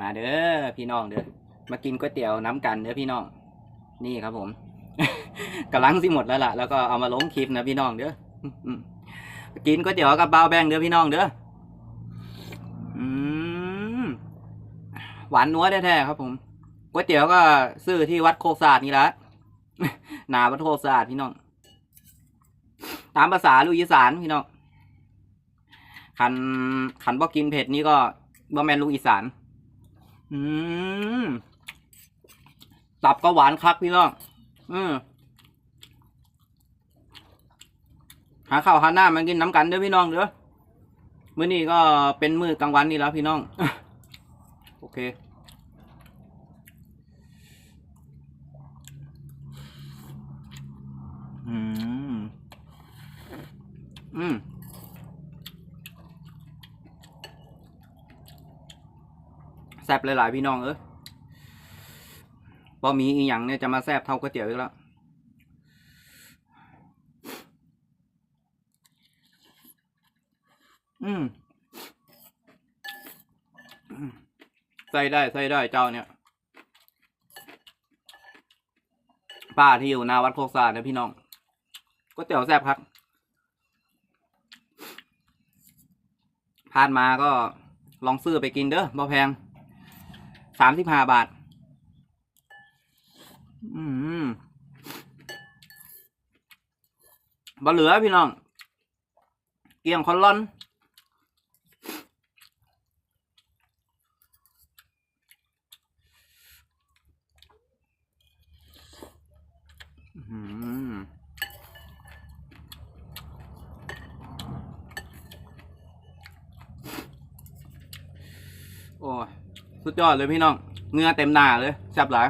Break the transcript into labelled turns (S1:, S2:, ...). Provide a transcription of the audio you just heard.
S1: มาเด้อพี่น้องเด้อมากินก๋วยเตี๋ยวน้ำกันเด้อพี่น้อง นี่ครับผมกำลังสิหมดแล้วล่ะแล้วก็เอามาลงคลิปนะพี่น้องเด้อกินก๋วยเตี๋ยวกับเบาวแบงเด้อพี่น้องเด้ออืมหวานนัวแท้ๆครับผมก๋วยเตี๋ยวก็ซื้อที่วัดโคกศาสตร์นี่ละหนาวัดโคกศาสตร์พี่น้อง ตามภาษาลูกอีสานพี่น้องขันขันบ่กินเผ็ดนี่ก็บ่แมนลูกอีสาน อืมตับก็หวานคักพี่น้องอืมหาข้าวหาหน้ามากินน้ำกันเด้อพี่น้องเด้อมื้อนี้ก็เป็นมื้อกลางวันนี่แล้วพี่น้อง โอเค อืม อืม แซบหลายๆพี่น้องเอ้ยพอมีอีหยังเนี่ยจะมาแซบเท่าก๋วยเตี๋ยวอีกแล้วอืมใส่ได้ใส่ได้เจ้าเนี่ยป้าที่อยู่หนาวัดโคกซาเนี่ยพี่น้องก๋วยเตี๋ยวแซ่บครับผ่านมาก็ลองซื้อไปกินเด้อบ่แพง สามสิบห้าบาท อืมบ่เหลือพี่น้อง เกี่ยงคอนลอน อืมโอ้ย สุดยอดเลยพี่น้องเหงือเต็มหน้าเลยแซ่บหลาย